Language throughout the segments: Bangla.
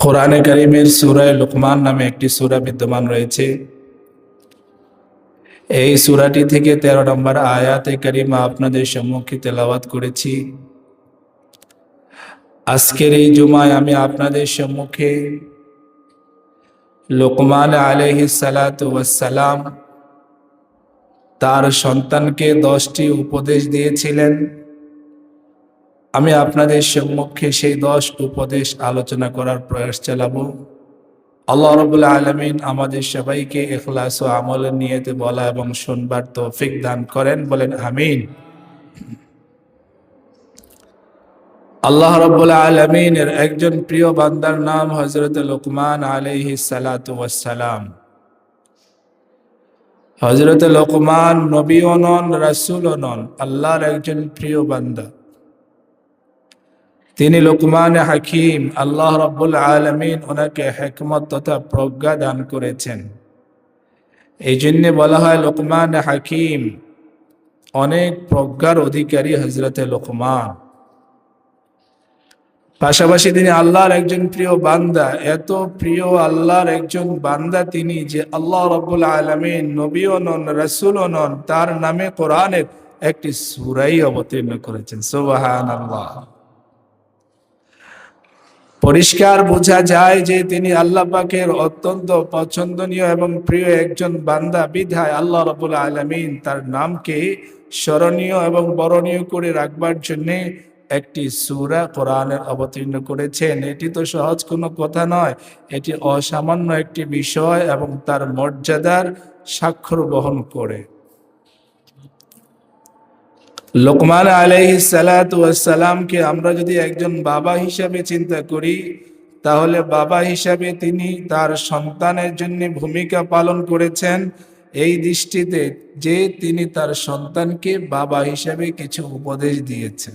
কোরআনে করিমের সুরায় লুকমান নামে একটি সুরা বিদ্যমান রয়েছে। এই সুরাটি থেকে তেরো নম্বর আয়াতে করিমা আপনাদের সম্মুখে তেলাওয়াত করেছি। আজকের এই জুমায় আমি আপনাদের সম্মুখে লোকমান আলহি সালাম তার সন্তানকে দশটি উপদেশ দিয়েছিলেন। আমি আপনাদের সম্মুখে সেই দশ উপদেশ আলোচনা করার প্রয়াস চালাবো। আল্লাহ রবুল্লা আলমিন আমাদের সবাইকে এখলাস ও আমলের নিয়েতে বলা এবং শুনবার তৌফিক দান করেন, বলেন আমিন। আল্লাহ রব্বুল আলমিনের একজন প্রিয় বান্দার নাম হজরত লোকমান আলহি সালাম হজরত লোকমান নবী অনন রাসুলও অনন আল্লাহর একজন প্রিয় বান্দা। তিনি লোকমান হাকিম, আল্লাহ রব্বুল আলমিন ওনাকে হেকমত তথা প্রজ্ঞা দান করেছেন। এই জন্য বলা হয় লোকমান হাকিম অনেক প্রজ্ঞার অধিকারী হজরতে লোকমান। পাশাপাশি তিনি আল্লাহর একজন প্রিয় বান্দা, এত প্রিয় আল্লাহর একজন বান্দা তিনি যে আল্লাহ রব্বুল আলমিন নবীও নন, রসুলও নন, তার নামে কোরআনের একটি সুরাই অবতীর্ণ করেছেন। সোবাহান আল্লাহ পরিষ্কার বোঝা যায় যে তিনি আল্লাহ পাকের অত্যন্ত পছন্দনীয় এবং প্রিয় একজন বান্দা, বিধায় আল্লাহ রবুল আলমিন তার নামকে স্মরণীয় এবং বরণীয় করে রাখবার জন্যে একটি সুরা কোরআনের অবতীর্ণ করেছেন। এটি তো সহজ কোনো কথা নয়, এটি অসামান্য একটি বিষয় এবং তার মর্যাদার স্বাক্ষর বহন করে। লোকমান আলহি সালাতামকে আমরা যদি একজন বাবা হিসাবে চিন্তা করি, তাহলে বাবা হিসাবে তিনি তার সন্তানের জন্য ভূমিকা পালন করেছেন। এই দৃষ্টিতে যে তিনি তার সন্তানকে বাবা হিসাবে কিছু উপদেশ দিয়েছেন।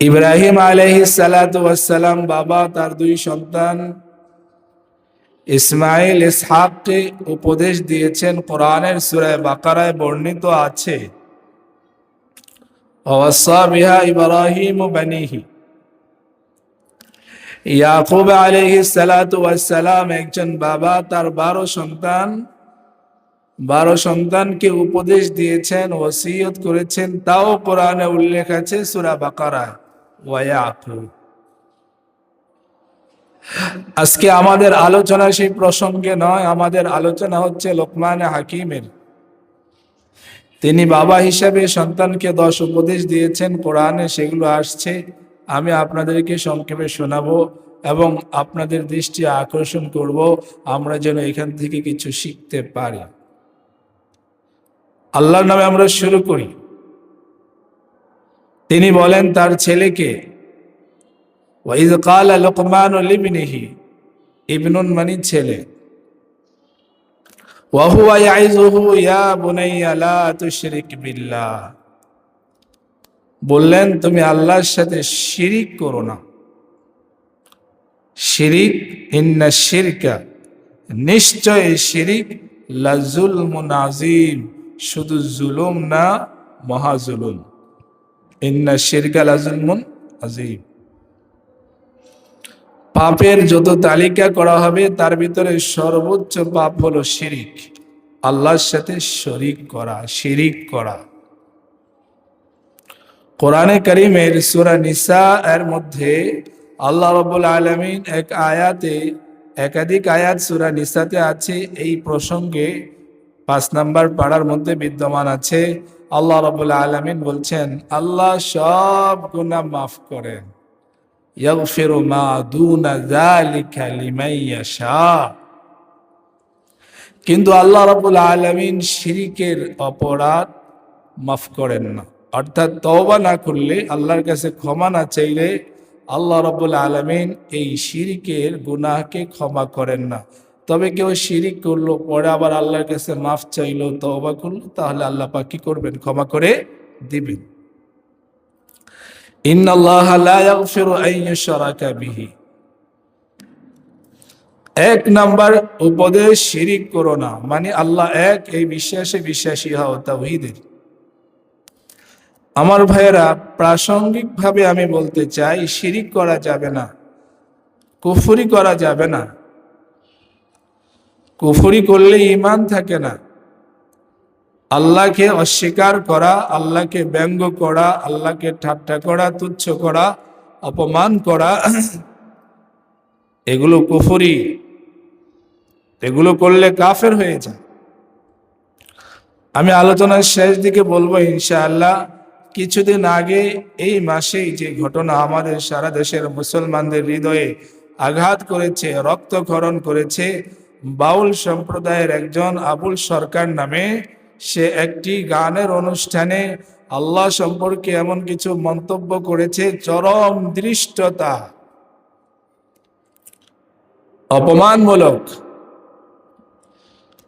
ইব্রাহিম আলহি সালাতাম বাবা, তার দুই সন্তান ইসমাইল ইসহাককে উপদেশ দিয়েছেন, কোরআনের সুরায় বাকারায় বর্ণিত আছে। বিহা ইব্রাহিম বানিহি। ইয়াকুব আলহি সালাম একজন বাবা, তার বারো সন্তান। বারো সন্তানকে উপদেশ দিয়েছেন ওসিয়ত করেছেন, তাও কোরআনে উল্লেখ আছে সুরা বাকারায় ওয়াকুব আজকে আমাদের আলোচনা সেই প্রসঙ্গে নয়, আমাদের আলোচনা হচ্ছে লোকমান হাকিমের। তিনি বাবা হিসাবে সন্তানকে দশ উপদেশ দিয়েছেন, কোরআনে সেগুলো আসছে, আমি আপনাদেরকে সংক্ষেপে শোনাবো এবং আপনাদের দৃষ্টি আকর্ষণ করব, আমরা যেন এখান থেকে কিছু শিখতে পারি। আল্লাহর নামে আমরা শুরু করি। তিনি বলেন, তার ছেলেকে ওয়াইজ কালা লোকমান লিবনিহি, ইবনুন মানি ছেলে। বললেন, তুমি আল্লাহর সাথে শিরিক করো না। শিরিক, ইন্না শিরকা, নিশ্চয় শিরিক লাজুলমুন আজিম শুধু জুলুম না মহাজুলুম ইন্না শিরকা লাজুলমুন আজিম পাপের যত তালিকা করা হবে, তার ভিতরে সর্বোচ্চ পাপ হলো শিরিক। আল্লাহর সাথে শরিক করা, শিরিক করা। কোরআনে করিমের সুরা নিসা এর মধ্যে আল্লাহ রবুল আলমিন এক আয়াতে, একাধিক আয়াত সুরা নিসাতে আছে। এই প্রসঙ্গে পাঁচ নাম্বার পাড়ার মধ্যে বিদ্যমান আছে। আল্লাহ রবুল আলমিন বলছেন, আল্লাহ সব গুণা মাফ করেন। يغفر ما دون ذلك لمن يشاء কিন্তু আল্লাহ রাব্বুল আলামিন শিরিকের অপরাধ মাফ করেন না অর্থাৎ তওবা না করলে আল্লাহর কাছে ক্ষমা না চাইলে আল্লাহ রাব্বুল আলামিন এই শিরিকের গুনাহকে ক্ষমা করেন না তবে কেউ শিরিক করলো পরে আবার আল্লাহর কাছে মাফ চাইলো তওবা করলো তাহলে আল্লাহ পাক কি করবেন ক্ষমা করে দিবেন এক নাম্বার উপদেশ, শিরিক করো না। মানে আল্লাহ এক, এই বিশ্বাসে বিশ্বাসী হও তাহিদের আমার ভাইয়েরা, প্রাসঙ্গিকভাবে আমি বলতে চাই, শিরিক করা যাবে না, কুফুরি করা যাবে না। কুফুরি করলে ইমান থাকে না। আল্লাহকে অস্বীকার করা, আল্লাহকে ব্যঙ্গ করা, আল্লাহকে ঠাট্টা করা, তুচ্ছ করা, অপমান করা, এগুলো কুফুরি। এগুলো করলে কাফের হয়ে যায়। আমি আলোচনার শেষ দিকে বলব ইনশাআল্লাহ, কিছুদিন আগে এই মাসেই যে ঘটনা আমাদের সারা দেশের মুসলমানদের হৃদয়ে আঘাত করেছে, রক্তক্ষরণ করেছে, বাউল সম্প্রদায়ের একজন আবুল সরকার নামে সে একটি গানের অনুষ্ঠানে আল্লাহ সম্পর্কে এমন কিছু মন্তব্য করেছে, চরম দৃষ্টতা। অপমানমূলক।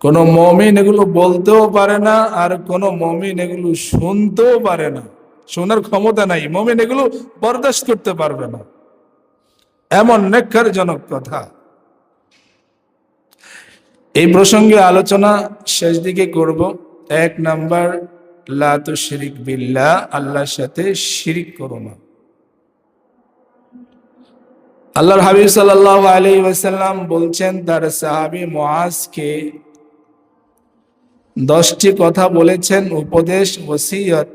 কোন মমিন এগুলো বলতেও পারে না, আর কোন মমিন এগুলো শুনতেও পারে না। শোনার ক্ষমতা নাই, মমিন এগুলো বরদাস্ত করতে পারবে না। এমন নেককারজনক কথা। এই প্রসঙ্গে আলোচনা শেষ দিকে করব। এক নাম্বার লাতু শিরিক বিল্লাহ, আল্লাহর সাথে শিরিক করো না। আল্লাহর হাবিব সাল্লাহ আলী ওয়াসাল্লাম বলছেন, তার সাহাবি মোয়াজকে দশটি কথা বলেছেন, উপদেশ, ওসিয়ত।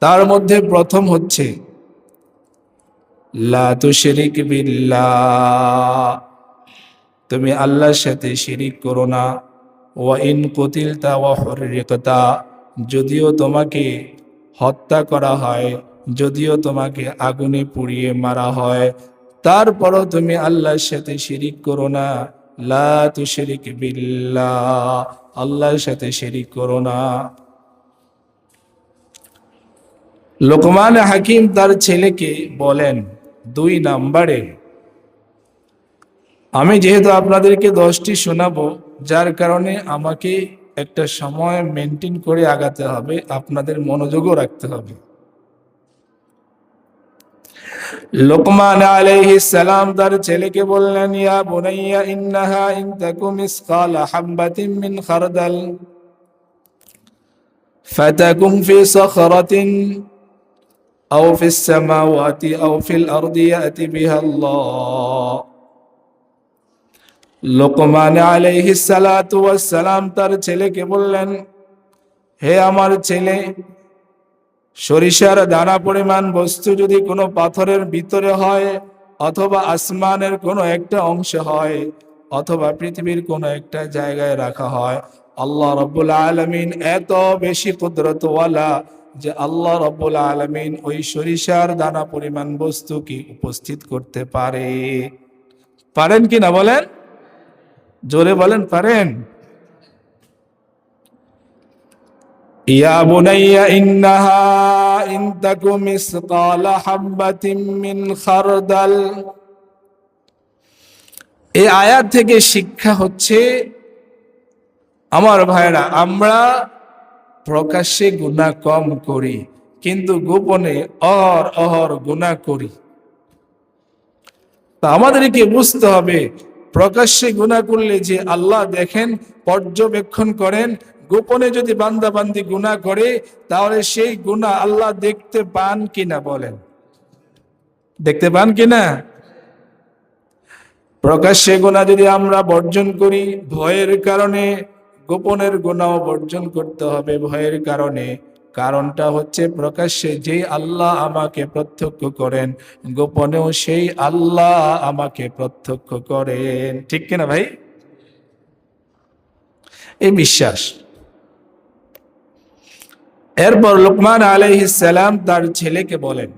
তার মধ্যে প্রথম হচ্ছে, লা তুশরিক বিল্লাহ, তুমি আল্লাহর সাথে শিরিক করো না। ওয়া ইন কুতিলতা ওয়া হুররিকতা, যদিও তোমাকে হত্যা করা হয়, যদিও তোমাকে আগুনে পুড়িয়ে মারা হয়, তারপরও তুমি আল্লাহর সাথে শিরিক করো না। লা তুশরিক বিল্লাহ, আল্লাহর সাথে শিরিক করো না। লোকমান হাকিম তার ছেলেকে বলেন, দুই নাম্বারে, আমি যেহেতু আপনাদেরকে দশটি শোনাবো যার কারণে আমাকে একটা সময় মেনটেন করে আগাতে হবে, আপনাদের মনোযোগও রাখতে হবে। লোকমান আলাইহি সালাম তার ছেলেকে বললেন, ইয়া বুনাইয়া, ইন্নাহা ইন তাকু মিসকাল হাববাতিন মিন খারদাল, ফাতাকুম ফি সখরাতিন আও ফিস সামাওয়াতি আও ফিল আরদি ইয়াতি বিহা আল্লাহ লোকমান সালাম তার ছেলেকে বললেন, হে আমার ছেলে, সরিষার দানা পরিমাণ বস্তু যদি কোনো পাথরের ভিতরে হয় অথবা আসমানের কোনো একটা অংশ হয় অথবা পৃথিবীর কোনো একটা জায়গায় রাখা হয়, আল্লাহ রব্বুল আলমিন এত বেশি কুদরতওয়ালা যে আল্লাহ রব্বুল আলমিন ওই সরিষার দানা পরিমাণ বস্তু কি উপস্থিত করতে পারে? পারেন কি না বলেন? জোরে বলেন, পারেন। ইয়া বুনাইয়া, ইন্নাহা ইন তাকু মিসকালা হাববাতিন মিন খারদাল। এই আয়াত থেকে শিক্ষা হচ্ছে, আমার ভাইরা আমরা প্রকাশ্যে গুণা কম করি, কিন্তু গোপনে অহর অহর গুণা করি। তা আমাদেরকে বুঝতে হবে প্রকাশ্যে গুণা করলে যে আল্লাহ দেখেন, পর্যবেক্ষণ করেন, গোপনে যদি বান্দা বান্দি গুণা করে, তাহলে সেই গুণা আল্লাহ দেখতে পান কিনা বলেন। দেখতে পান কিনা? প্রকাশ্যে গুণা যদি আমরা বর্জন করি, ভয়ের কারণে, গোপনের গুণাও বর্জন করতে হবে, ভয়ের কারণে। কারণটা হচ্ছে প্রকাশ্যে যেই আল্লাহ আমাকে প্রত্যক্ষ করেন, গোপনেও সেই আল্লাহ আমাকে প্রত্যক্ষ করেন। ঠিক কিনা ভাই? এই বিশ্বাস। এরপর লোকমান আলাইহিস সালাম তার ছেলেকে বলেন,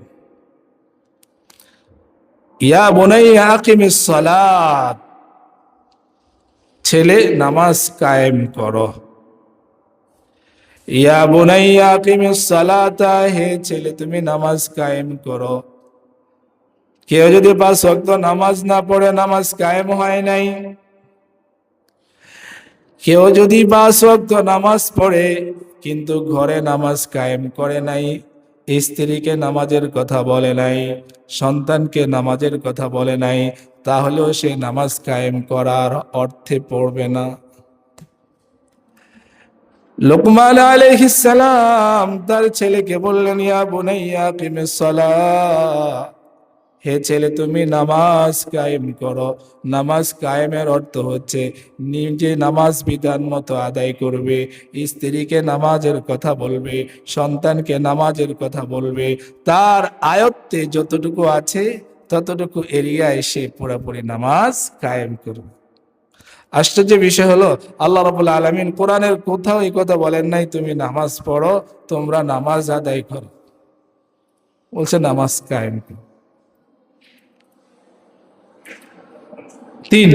ইয়া বুনাইয়া আকিমিস সালাত, ছেলে নামাজ কায়েম করো। ইয়া বুনাইয়া আকিমিস সালাতা, হে ছেলে, তুমি নামাজ কায়েম করো। কেউ যদি পাঁচ ওয়াক্ত নামাজ না পড়ে, নামাজ কায়েম হয় নাই। কেউ যদি পাঁচ ওয়াক্ত নামাজ পড়ে, কিন্তু ঘরে নামাজ কায়েম করে নাই, স্ত্রীকে নামাজের কথা বলে নাই, সন্তানকে নামাজের কথা বলে নাই, তাহলেও সে নামাজ কায়েম করার অর্থে পড়বে না। লোকমান আলাইহিসসালাম তার ছেলেকে বললেন, ইয়া বুনাইয়া সালাহ হে ছেলে, তুমি নামাজ কায়েম করো। নামাজ কায়েমের অর্থ হচ্ছে নিজে নামাজ বিধান মতো আদায় করবে, স্ত্রীকে নামাজের কথা বলবে, সন্তানকে নামাজের কথা বলবে। তার আয়ত্তে যতটুকু আছে ততটুকু এরিয়ায় সে পুরোপুরি নামাজ কায়েম করবে। আশ্চর্য বিষয় হলো, আল্লাহ রবুল আলমিন কোরআনের কোথাও এই কথা বলেন নাই, তুমি নামাজ পড়ো, তোমরা নামাজ আদায় করো। বলছে, নামাজ কায়েম তিন,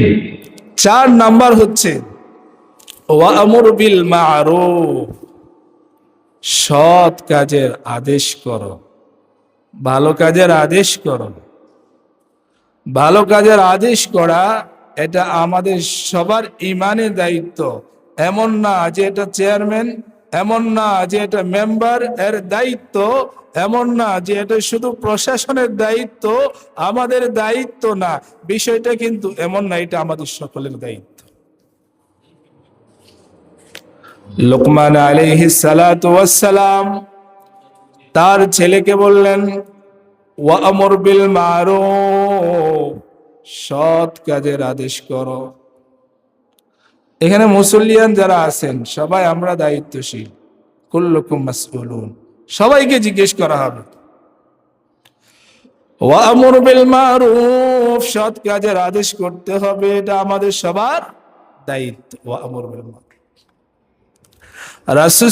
চার নাম্বার হচ্ছে বিল সৎ কাজের আদেশ করো, ভালো কাজের আদেশ করো। ভালো কাজের আদেশ করা এটা আমাদের সবার ইমানের দায়িত্ব। এমন না যে এটা চেয়ারম্যান, এমন না যে এটা মেম্বার এর দায়িত্ব, এমন না যে এটা শুধু প্রশাসনের দায়িত্ব, আমাদের দায়িত্ব না। বিষয়টা কিন্তু এমন না, এটা আমাদের সকলের দায়িত্ব। লোকমান আলাইহি সালাম তার ছেলেকে বললেন ওয়ামর বিল মারুফ। সৎ কাজের আদেশ করো। এখানে মুসল্লিয়ান যারা আছেন, সবাই আমরা দায়িত্বশীল। কুল্লুকুম সবাইকে জিজ্ঞেস করা হবে। সৎ কাজের আদেশ করতে হবে, এটা আমাদের সবার দায়িত্ব। ওয়ামর বিল মারুফ। রাসূল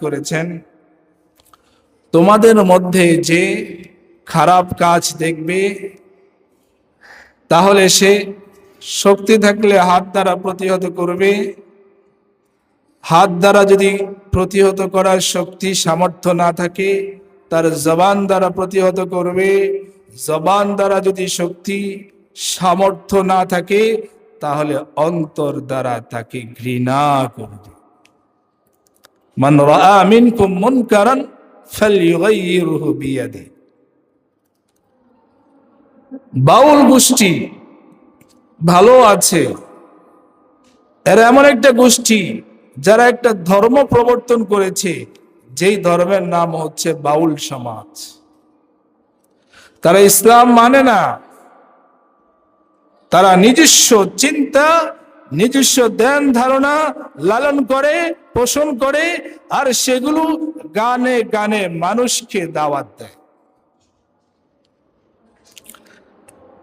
করেছেন, তোমাদের মধ্যে যে খারাপ কাজ দেখবে, তাহলে সে শক্তি থাকলে হাত দ্বারা প্রতিহত করবে। হাত দ্বারা যদি প্রতিহত করার শক্তি, সামর্থ্য না থাকে, তার জবান দ্বারা প্রতিহত করবে। জবান দ্বারা যদি শক্তি, সামর্থ্য না থাকে, তাহলে অন্তর দ্বারা তাকে ঘৃণা করবে। মান রাআ মিনকুম মুনকারান ফালইউগাইয়িরহু বিয়াদিহি। বাউল গোষ্ঠী ভালো আছে। এরা এমন একটা গোষ্ঠী যারা একটা ধর্ম প্রবর্তন করেছে, যেই ধর্মের নাম হচ্ছে বাউল সমাজ। তারা ইসলাম মানে না। তারা নিজস্ব চিন্তা, নিজস্ব ধ্যান ধারণা লালন করে, পোষণ করে, আর সেগুলো গানে গানে মানুষকে দাওয়াত দেয়।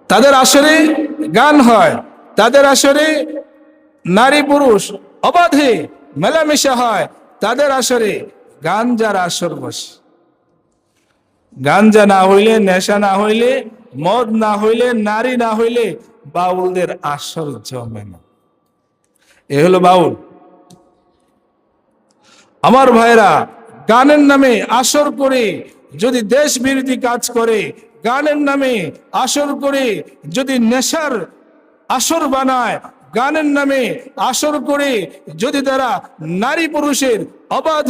তাদের আসরে গান হয়, তাদের আসরে নারী পুরুষ অবাধে মেলামেশা হয়, তাদের আসরে গান যার আসর বসে গাঞ্জা না হইলে, নেশা না হইলে, মদ না হইলে, নারী না হইলে বাউলদের আসর জমে না। এ হলো বাউল। আমার ভাইরা, গানের নামে আসর করে যদি দেশ বিরোধী কাজ করে গানের নামে আসর করে যদি নেশার আসর বানায়, গানের নামে আসর করে যদি তারা নারী পুরুষের অবাধ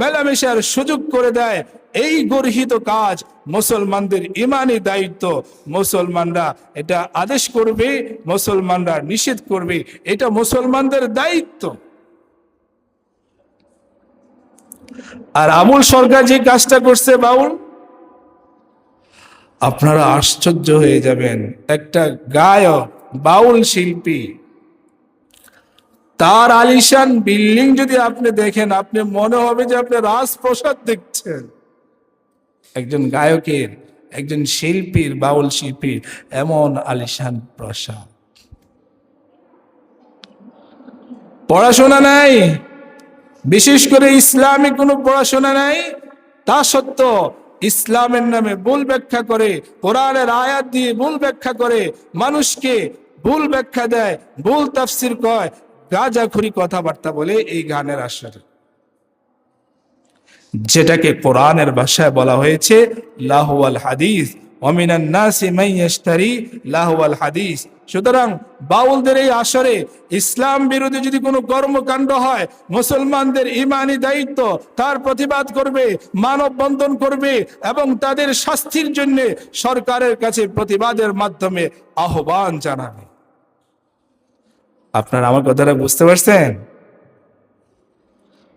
মেলামেশার সুযোগ করে দেয়, এই গর্হিত কাজ মুসলমানদের ইমানি দায়িত্ব। মুসলমানরা এটা আদেশ করবে, মুসলমানরা নিষেধ করবে। এটা মুসলমানদের দায়িত্ব। আর আমুল সরকার যে কাজটা করছে বাউল আপনারা আশ্চর্য হয়ে যাবেন। একটা গায়ক, বাউল শিল্পী, তার আলিশান বিল্ডিং যদি আপনি দেখেন, আপনি মনে হবে যে আপনি রাজপ্রসাদ দেখছেন। একজন গায়কের, একজন শিল্পীর, বাউল শিল্পীর এমন আলিশান প্রসাদ। পড়াশোনা নাই, বিশেষ করে ইসলামিক কোনো পড়াশোনা নাই, তা সত্ত্বেও ইসলামের নামে ভুল ব্যাখ্যা করে, কোরআনের আয়াত দিয়ে ভুল ব্যাখ্যা করে, মানুষকে ভুল ব্যাখ্যা দেয়, ভুল তাফসির কয়, গাজাখুরি কথাবার্তা বলে এই গানের আসরে। যেটাকে কোরআনের ভাষায় বলা হয়েছে লাহওয়াল হাদিস অমিনান নাসি মাই ইশতারি হাদিস। সুতরাং বাউলদের এই আসরে ইসলাম বিরোধী যদি কোনো কর্মকাণ্ড হয়, মুসলমানদের দায়িত্ব তার প্রতিবাদ করবে, মানব বন্ধন করবে এবং তাদের শাস্তির জন্য সরকারের কাছে প্রতিবাদের মাধ্যমে আহ্বান জানাবে। আপনারা আমার কথাটা বুঝতে পারছেন?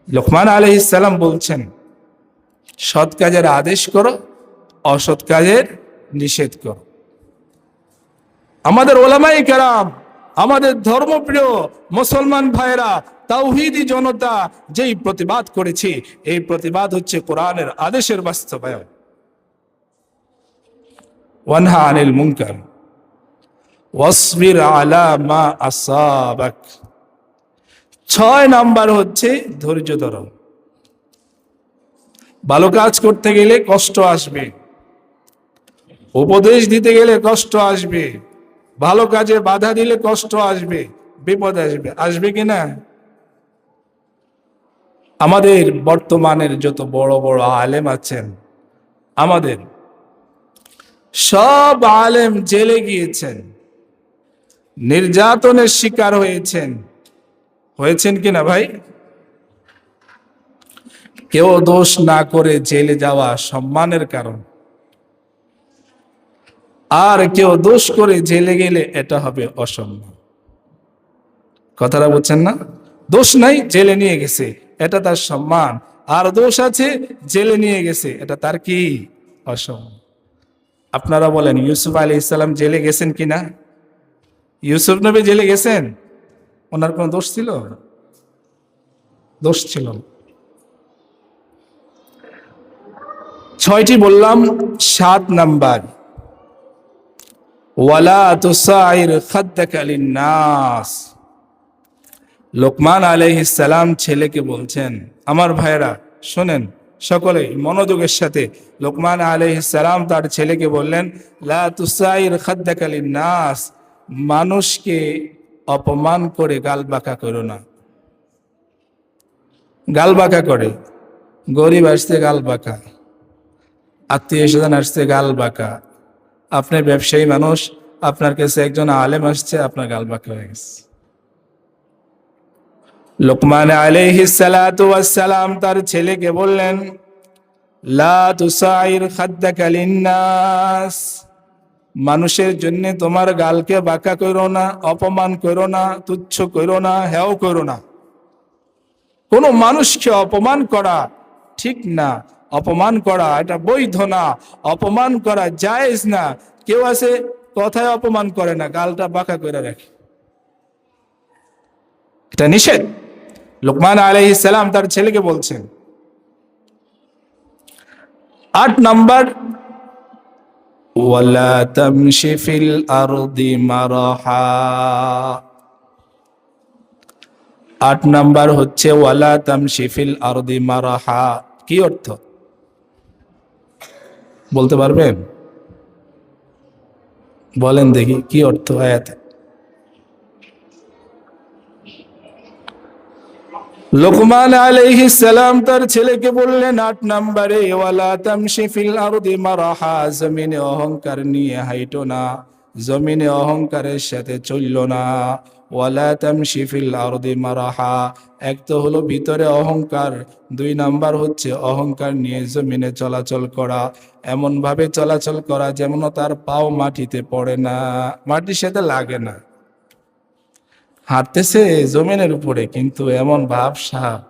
লোকমান আলহিসাল্লাম বলছেন, সৎ কাজের আদেশ করো, অসৎ কাজের নিষেধ করো। আমাদের ওলামাই কারাম, আমাদের ধর্মপ্রিয় মুসলমান ভাইরা তাওহিদি জনতা যেই প্রতিবাদ করেছে, এই প্রতিবাদ হচ্ছে কোরআনের আদেশের বাস্তবায়ন। ওয়ানহা আনিল মুনকার। ছয় নাম্বার হচ্ছে ধৈর্য ধরো। ভালো কাজ করতে গেলে কষ্ট আসবে। উপদেশ দিতে গেলে কষ্ট আসবে। ভালো কাজে বাধা দিলে কষ্ট আসবে, বিপদ আসবে। আসবে কি না? আমাদের বর্তমানের যত বড় বড় আলেম আছেন, আমাদের সব আলেম জেলে গিয়েছেন, নির্যাতনের শিকার হয়েছেন। হয়েছেন কিনা ভাই? কেউ দোষ না করে জেলে যাওয়া সম্মানের কারণ। আর কেউ দোষ করে জেলে গেলে এটা হবে অসম্ভব। কথাটা বলছেন না? দোষ নাই, জেলে নিয়ে গেছে। এটা তার সম্মান। আর দোষ আছে, জেলে নিয়ে গেছে। এটা তার কি? অসম্মান আপনারা বলেন, ইউসুফ আলী ইসলাম জেলে গেছেন কিনা? ইউসুফ নবী জেলে গেছেন? ওনার কোনো দোষ ছিল? দোষ ছিল। ছয়টি বললাম, সাত নাম্বার। ওয়ালা তুসাইর খাদ্দাকা লিন্নাস। লোকমান ছেলেকে বলছেন, আমার ভাইরা শোনেন সকলে মনোযোগের সাথে। লোকমান সালাম তার ছেলেকে বললেন, লা লিন্নাস, মানুষকে অপমান করে গাল বাঁকা করো না। গাল বাঁকা করে। গরিব আসতে গাল বাঁকা, আত্মীয় স্বজন আসছে গাল বাঁকা আপনি ব্যবসায়ী মানুষ, আপনার কাছে একজন আলেম আসছে, আপনার গাল বাঁকা হয়ে গেছে। লোকমান সালাম তার ছেলেকে বললেন মানুষের জন্য তোমার গালকে বাঁকা করো না, অপমান করো না, তুচ্ছ করো না, হেও করো না। কোন মানুষকে অপমান করা ঠিক না। অপমান করা, এটা বৈধ না, অপমান করা জায়েজ না। কেউ আছে কথায় অপমান করে না, গালটা বাঁকা করে রাখে। এটা নিষেধ। লোকমান আলাইহিস সালাম তার ছেলেকে বলছেন। আট নাম্বার আট নাম্বার হচ্ছে, ওয়ালা তামশি ফিল আরদি মারহা। কি অর্থ? বলতে পারবেন? বলেন দেখি, কি অর্থ আয়াতে লোকমান আলাইহি সালাম তার ছেলেকে বললেন, আট নম্বরে, ওয়ালা তামশি ফিল আরদি মারাহা, জমিনে অহংকার নিয়ে হাইটো না, জমিনে অহংকারের সাথে চলল না। এক তো হলো ভিতরে অহংকার, দুই নাম্বার হচ্ছে অহংকার নিয়ে জমিনে চলাচল করা। এমন ভাবে চলাচল করা যেমন তার পাও মাটিতে পড়ে না, মাটির সাথে লাগে না। হাঁটতেছে জমিনের উপরে, কিন্তু এমন ভাব সাপ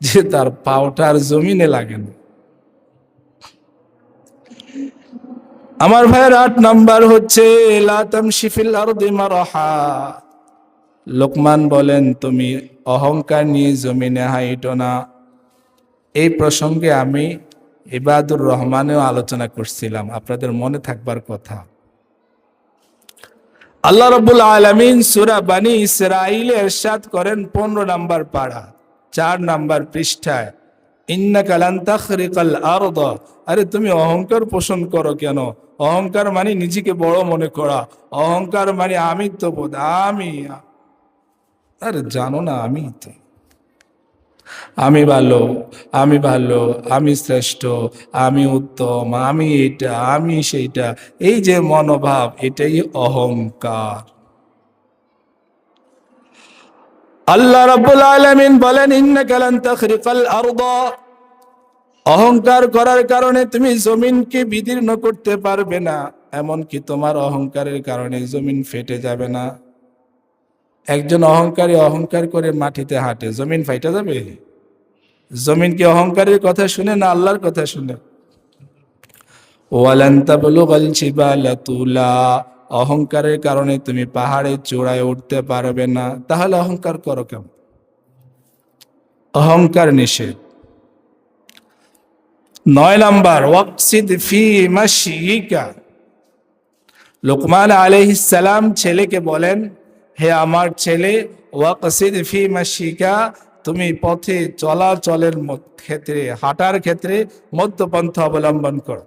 যে তার পাওটার জমিনে লাগে না। আমার ভাইয়ের আট নাম্বার হচ্ছে লাতাম শিফিল আরদি মারহা। লোকমান বলেন, তুমি অহংকার নিয়ে জমিনে হাইটো না। এই প্রসঙ্গে আমি ইবাদুর রহমানেও আলোচনা করছিলাম। আপনাদের মনে থাকবার কথা। আল্লাহ রব্বুল আলমিন সুরা বানি ইসরাইল এরশাদ করেন পনেরো নাম্বার পাড়া, চার নাম্বার পৃষ্ঠায়। ইন্না আরে, তুমি অহংকার পোষণ করো কেন? অহংকার মানে নিজেকে বড় মনে করা। অহংকার মানে আমি তো বোধ আমি আরে জানো না আমি তো আমি ভালো আমি ভালো, আমি শ্রেষ্ঠ, আমি উত্তম, আমি এটা, আমি সেইটা, এই যে মনোভাব, এটাই অহংকার। আল্লাহ রাব্বুল আলামিন বলেন, ইন্নাকা লান তাখরিকাল আরদ। অহংকার করার কারণে তুমি জমিনকে বিদীর্ণ করতে পারবে না, এমনকি তোমার অহংকারের কারণে জমিন ফেটে যাবে না। একজন অহংকারী অহংকার করে মাটিতে হাঁটে। জমিন ফাইটা যাবে? জমিন কি অহংকারের কথা শুনে না আল্লাহর কথা শুনে? অহংকারের কারণে তুমি পাহাড়ের চূড়ায় উঠতে পারবে না। তাহলে অহংকার করো কেমন অহংকার নিষেধ। নয় নাম্বার ফি লোকমান আলাইহিস ছেলেকে বলেন হে আমার ছেলে, ওয়াকসিদ ফি মাশিকা, তুমি পথে চলাচলের ক্ষেত্রে, হাঁটার ক্ষেত্রে মধ্যপন্থা অবলম্বন করো।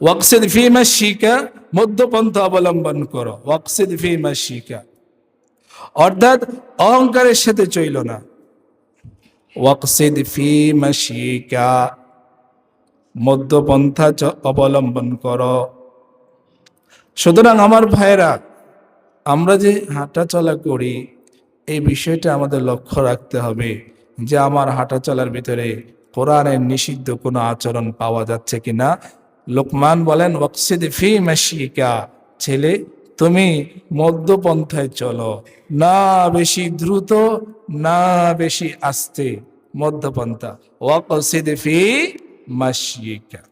ওয়াকসিদ ফি মাশিকা, মধ্যপন্থা অবলম্বন করো। ওয়াকসিদ ফি মাশিকা। অর্থাৎ, অহংকারের সাথে চইল না। ওয়াকসিদ ফি মাশিকা, মধ্যপন্থা অবলম্বন করো। সুতরাং আমার ভাইরা আমরা যে হাঁটা চলা করি, এই বিষয়টা আমাদের লক্ষ্য রাখতে হবে যে আমার হাঁটা চলার ভিতরে কোরআনের নিষিদ্ধ কোনো আচরণ পাওয়া যাচ্ছে কিনা। লোকমান বলেন, ওয়াকসিদ ফি মাশিকা। ছেলে, তুমি মধ্যপন্থায় চলো। না বেশি দ্রুত, না বেশি আস্তে, মধ্যপন্থা। ওয়াকসিদ ফি মাসিকা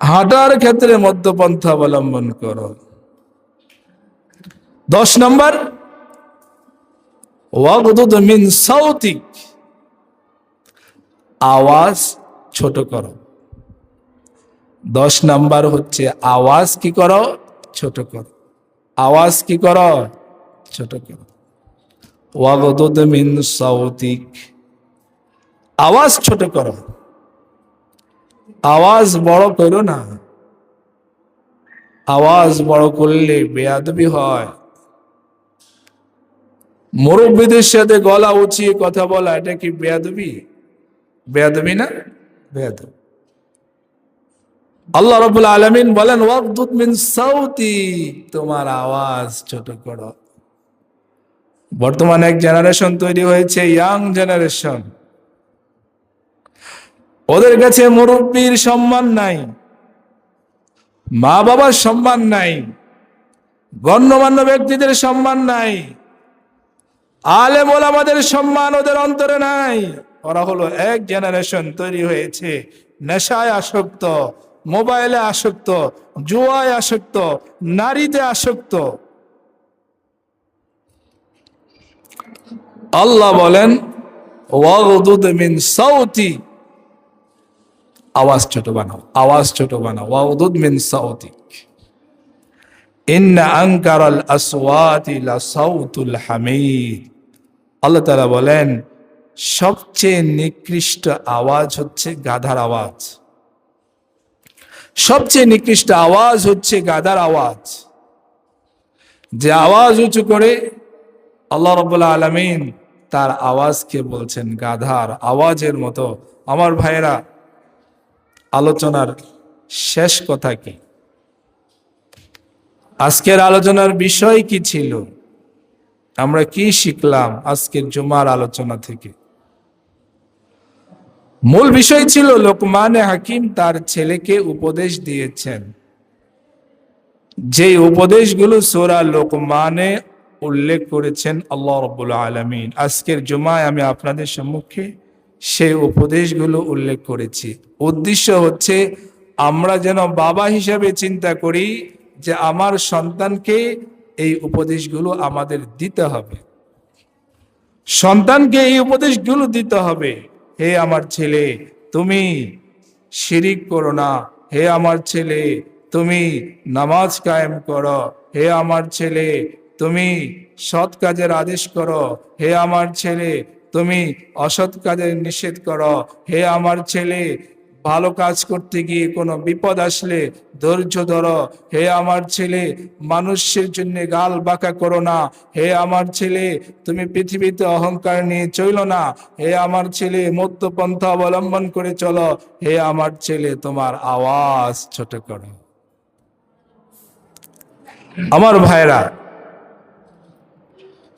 হাঁটার ক্ষেত্রে মধ্যপন্থা অবলম্বন করো। দশ নম্বর, ওয়াগদুদ মিন সাউতিক। আওয়াজ ছোট করো। দশ নাম্বার হচ্ছে আওয়াজ কি করো? ছোট করো। আওয়াজ কি করো? ছোট করো। ওয়াগদুদ মিন সাউতিক। আওয়াজ ছোট করো। আওয়াজ বড় করো না। আওয়াজ বড় করলে বেয়াদবি হয়। মুরব্বীদের সাথে গলা উঁচিয়ে কথা বলা এটা কি বেয়াদবি? বেয়াদবি না? বেয়াদব। আল্লাহ রাব্বুল আলামিন বলেন ওয়াকদুদ মিন সাউতি তোমার আওয়াজ ছোট করো। বর্তমানে এক জেনারেশন তৈরি হয়েছে ইয়াং জেনারেশন। ওদের কাছে মুরব্বীর সম্মান নাই মা বাবার সম্মান নাই গণ্যমান্য ব্যক্তিদের সম্মান নাই। আলেম ওলামাদের সম্মান ওদের অন্তরে নাই। ওরা হলো এক জেনারেশন তৈরি হয়েছে। নেশায় আসক্ত, মোবাইলে আসক্ত, জুয়ায় আসক্ত, নারীতে আসক্ত। আল্লাহ বলেন মিন সাউতি। আওয়াজ ছোট বানাও, আওয়াজ ছোট বানাও। ওয়াগদুদ মিন সাউতিক ইন্না আনকারাল আসওয়াতি লা সাউতুল হামিদ। আল্লাহ তাআলা বলেন, সবচেয়ে নিকৃষ্ট আওয়াজ হচ্ছে গাধার আওয়াজ। সবচেয়ে নিকৃষ্ট আওয়াজ হচ্ছে গাধার আওয়াজ। যে আওয়াজ উঁচু করে আল্লাহ রব্বুল্লাহ আলমিন তার আওয়াজকে বলছেন গাধার আওয়াজের মতো। আমার ভাইয়েরা, আলোচনার শেষ কথা কি? আজকের আলোচনার বিষয় কি ছিল? আমরা কি শিখলাম আজকের জুমার আলোচনা থেকে? মূল বিষয় ছিল, লোকমানে হাকিম তার ছেলেকে উপদেশ দিয়েছেন। যে উপদেশগুলো সোরা লোকমানে উল্লেখ করেছেন আল্লাহ রব্বুল আলমিন, আজকের জুমায় আমি আপনাদের সম্মুখে সেই উপদেশগুলো উল্লেখ করেছি। উদ্দেশ্য হচ্ছে, আমরা যেন বাবা হিসাবে চিন্তা করি যে আমার সন্তানকে এই উপদেশগুলো আমাদের দিতে হবে। সন্তানকে এই উপদেশগুলো দিতে হবে, হে আমার ছেলে, তুমি শিরিক করো না। হে আমার ছেলে, তুমি নামাজ কায়েম করো। হে আমার ছেলে, তুমি সৎ কাজের আদেশ করো। হে আমার ছেলে, তুমি অসৎ কাজের নিষেধ করো। হে আমার ছেলে ভালো কাজ করতে গিয়ে কোনো বিপদ আসলে ধৈর্য ধরো। হে আমার ছেলে, মানুষের জন্য গাল বাঁকা করো না। হে আমার ছেলে, তুমি পৃথিবীতে অহংকার নিয়ে চইল না। হে আমার ছেলে মধ্যপন্থা অবলম্বন করে চলো। হে আমার ছেলে, তোমার আওয়াজ ছোট করো। আমার ভাইরা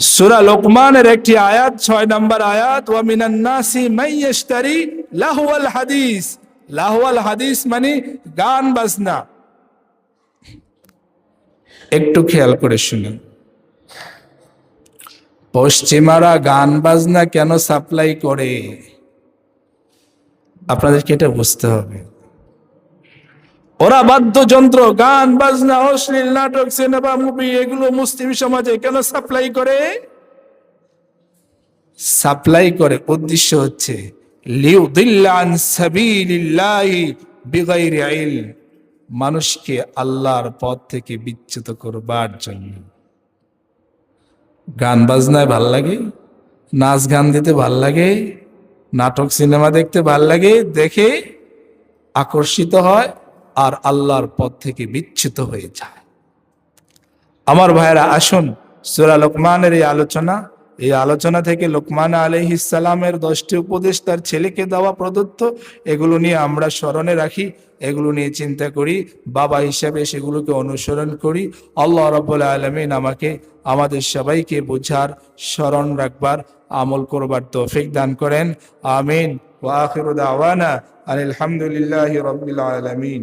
সুরা লোকমানের একটি আয়াত, ছয় নম্বর আয়াত, ওয়া মিনান নাসি মাইয়াশতারি লাহওয়াল হাদিস। লাহওয়াল হাদিস মানে গান বাজনা। একটু খেয়াল করে শুনুন। পশ্চিমারা গান বাজনা কেন সাপ্লাই করে? আপনাদেরকে এটা বুঝতে হবে। ওরা বাদ্যযন্ত্র, গান বাজনা, অশ্লীল নাটক, সিনেমা, মুভি, এগুলো মুসলিম সমাজে কেন সাপ্লাই করে? সাপ্লাই করে, উদ্দেশ্য হচ্ছে মানুষকে আল্লাহর পথ থেকে বিচ্যুত করবার জন্য। গান বাজনায় ভালো লাগে, নাচ গান দিতে ভালো লাগে, নাটক, সিনেমা দেখতে ভালো লাগে, দেখে আকর্ষিত হয় আর আল্লাহর পথ থেকে বিচ্যুত হয়ে যায়। আমার ভাইরা আসুন সুরা লোকমানের এই আলোচনা এই আলোচনা থেকে লোকমান আলহিসালামের দশটি উপদেশ তার ছেলেকে দেওয়া প্রদত্ত, এগুলো নিয়ে আমরা স্মরণে রাখি, এগুলো নিয়ে চিন্তা করি, বাবা হিসাবে সেগুলোকে অনুসরণ করি। আল্লাহ রব্বুল আলমিন আমাকে, আমাদের সবাইকে বোঝার, স্মরণ রাখবার, আমল করবার তৌফিক দান করেন। আমিন। দাওয়ানা আলহামদুলিল্লাহ রবিল আলমিন।